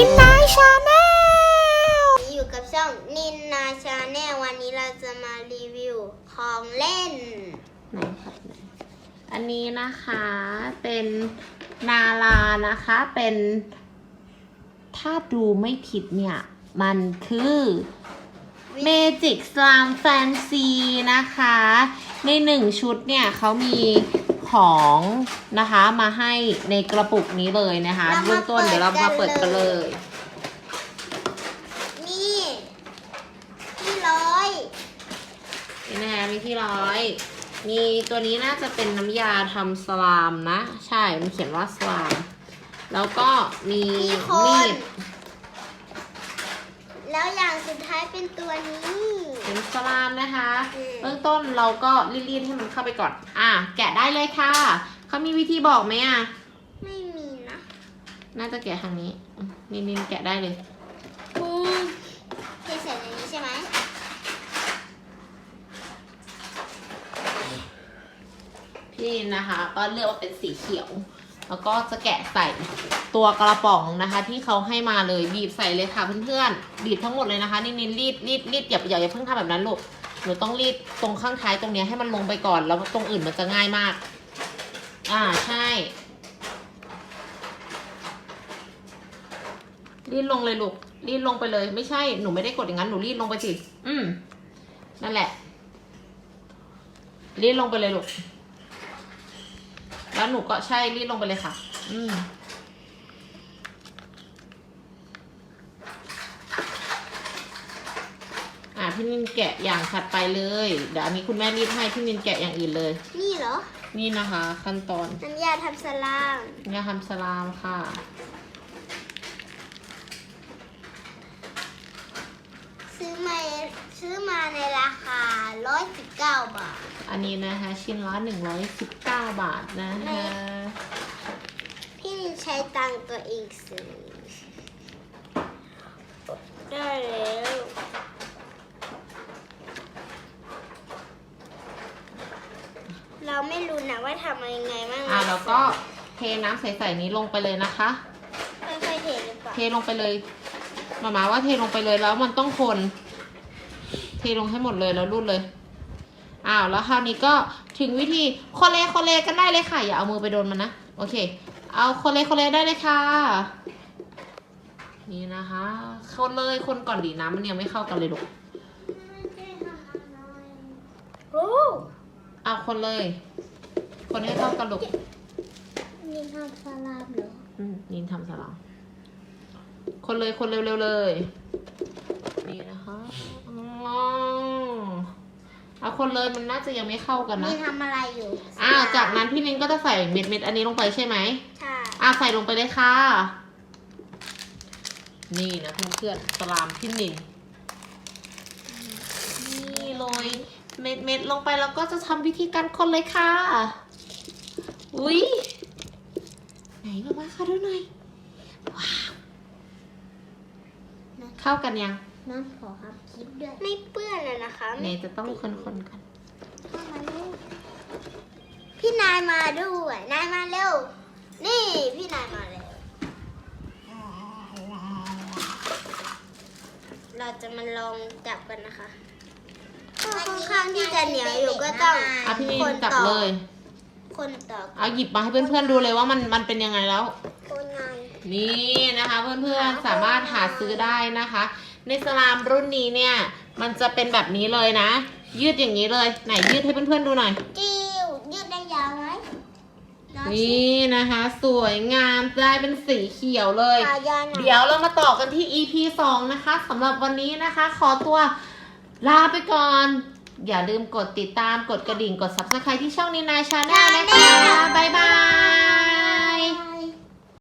นินนายชาแนลอยู่กับช่องนินนาชาแนลวันนี้เราจะมารีวิวของเล่นไหนครับไหนอันนี้นะคะเป็นนารานะคะเป็น ถ้าดูไม่ผิดเนี่ย มันคือ Magic Slam Fancy นะคะ ในหนึ่งชุดเนี่ยเขามี ของนะคะมาให้ในกระปุกนี้เลยนะคะเรามาเบื้องต้นเดี๋ยวเรามาเปิเปิดดกักันนเลเลย ย นี่ที่ร้อยนี่นะคะมีที่ร้อย มีตัวนี้น่าจะเป็นน้ำยาทำสลามนะ ใช่มันเขียนว่าสลาม แล้วก็มีมีคมีนด แล้วอย่างสุดท้ายเป็นตัวนี้ เป็นสลามนะคะ อืม เบื้องต้นเราก็รีดๆให้มันเข้าไปก่อน อะ แกะได้เลยค่ะ เขามีวิธีบอกไหมอะ ไม่มีนะน่าจะแกะทางนี้อืมนินๆแกะได้เลยอืมที่ใส่ในนี้ใช่ไหมพี่นะคะ ก็เลือกว่าเป็นสีเขียว แล้วก็จะแกะใส่ตัวกระป๋องนะคะ ที่เขาให้มาเลยบีบใส่เลยค่ะเพื่อนๆบีบทั้งหมดเลยนะคะนี่นินรีดรีดรีดอย่าอย่าอย่าเพิ่งทำแบบนั้นลูกหนูต้องรีดตรงข้างท้ายตรงนี้ให้มันลงไปก่อนแล้วตรงอื่นมันจะง่ายมาก อ่าใช่รีดลงเลยลูกรีดลงไปเลย ไม่ใช่หนูไม่ได้กดอย่างนั้นหนูรีดลงไปสิอืมนั่นแหละรีดลงไปเลยลูก แล้วหนูก็ใช่รีดลงไปเลยค่ะ อืมอ่าพี่นินแกะอย่างถัดไปเลย เดี๋ยวอันนี้คุณแม่รีดให้พี่นินแกะอย่างอื่นเลย นี่เหรอ นี่นะคะ ขั้นตอนน้ำยาทำสลามยาทำสลามค่ะ ซื้อมาซื้อมาในราคา 119 บาท อันนี้นะคะชิ้นละ119บาทนะคะพี่นินใช้ตังค์ตัวเองซื้อได้แล้วเราไม่รู้นะว่าทำยังไงบ้างอ่าแล้วก็เทน้ำใสๆนี้ลงไปเลยนะคะค่อยๆเทหรือเปล่าเทลงไปเลยหมามาว่าเทลงไปเลยแล้วมันต้องคน เทลงให้หมดเลยแล้วรูดเลย อ้าวแล้วคราวนี้ก็ถึงวิธีโคเลโคเลกันได้เลยค่ะ อย่าเอามือไปโดนมันนะ โอเค เอาโคเลโคเลได้เลยค่ะ นี่นะคะคนเลยคนก่อนดีน้ำมันยังไม่เข้ากันเลยลูกโอ้เอาคนเลย คนให้เข้ากันลูกนี่ทำสลามเหรออืมนินทำสลามคนเลยคนเร็วๆเลย คนเลยมันน่าจะยังไม่เข้ากันนะนี่ทำอะไรอยู่อ้าวจากนั้นพี่นินก็จะใส่เม็ดเม็ดๆอันนี้ลงไปใช่ไหมใช่อ่าใส่ลงไปเลยค่ะ นี่นะเพื่อนๆสลามพี่นินนี่โรยเม็ดเม็ดๆลงไปแล้วก็จะทำวิธีการคนเลยค่ะ อุ้ยไหนมามาค่ะดูหน่อยว้าวเข้ากันยัง น้ำขอครับคลิปด้วย ไม่เปื้อนเลยนะคะเนยจะต้องคนคนๆกันเข้ามาลูกพี่นายมาด้วย นายมาเร็ว นี่พี่นายมาแล้วเราจะมาลองจับกันนะคะค่อนข้างที่จะเหนียวอยู่ก็ต้องอะพี่นิคนนจับต่อเลย คนต่อเอาหยิบมาให้เพื่อนๆดูเลยว่ามันมันเป็นยังไงแล้ว คนนายนี่นะคะเพื่อนๆสามารถหาซื้อได้นะคะ ในสลามรุ่นนี้เนี่ย มันจะเป็นแบบนี้เลยนะ ยืดอย่างนี้เลย ไหนยืดให้เพื่อนๆดูหน่อย จิ้วยืดได้ยาวไหมลองสินี่นะคะ สวยงามได้เป็นสีเขียวเลย ขายาวหน่อย เดี๋ยวเรามาต่อกันที่ EP 2 นะคะสำหรับวันนี้นะคะ ขอตัวลาไปก่อน อย่าลืมกดติดตามกดกระดิ่งกด subscribe ที่ช่องนี้นายชาแนลนะคะ บ๊ายบายบาย